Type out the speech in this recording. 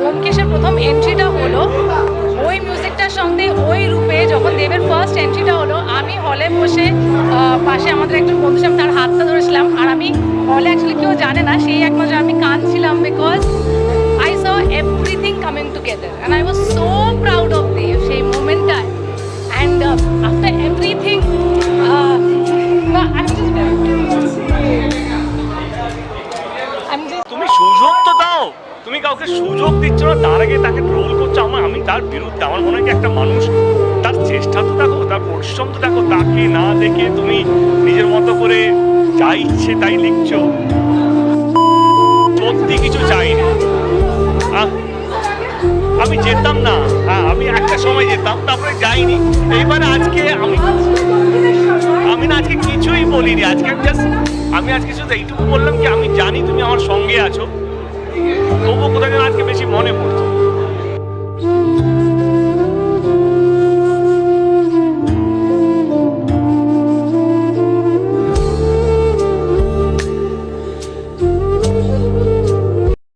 ব্যোমকেশের প্রথম এন্ট্রিটা হলো। ওই মিউজিকটার সঙ্গে ওই রূপে যখন দেবের ফার্স্ট এন্ট্রিটা হলো, আমি হলে বসে পাশে আমাদের একজন বন্ধু ছিলাম তার হাতটা ধরেছিলাম। আর আমি হলে অ্যাকচুয়ালি কেউ জানে না, সেই একমাত্র আমি কাঁদছিলাম because I saw everything coming together and I was so proud of Dev সেই মোমেন্টটায় অ্যান্ড আফটার এভরিথিং তুমি সুযোগ তো দাও। তুমি কাউকে সুযোগ দিচ্ছ না তার আগে তাকে ট্রোল করছ। আমার আমি তার বিরুদ্ধে আমার মনে হয় একটা মানুষ তার চেষ্টা তো দেখো তার পরিশ্রম তো দেখো তাকে না দেখে তুমি নিজের মতো করে যা ইচ্ছে তাই লিখছো। সত্যি কিছু চাইনি। আহ, আমি যেতাম না। হ্যাঁ আমি একটা সময় যেতাম তারপরে যাইনি। এইবারে আজকে আমি আমি না আজকে কিছুই বলিনি। আজকে আমি জাস্ট আমি আজকে শুধু এইটুকু বললাম কি আমি জানি তুমি আমার সঙ্গে আছো। দিকে তবুও কোথায় যেন আজকে বেশি মনে পড়তো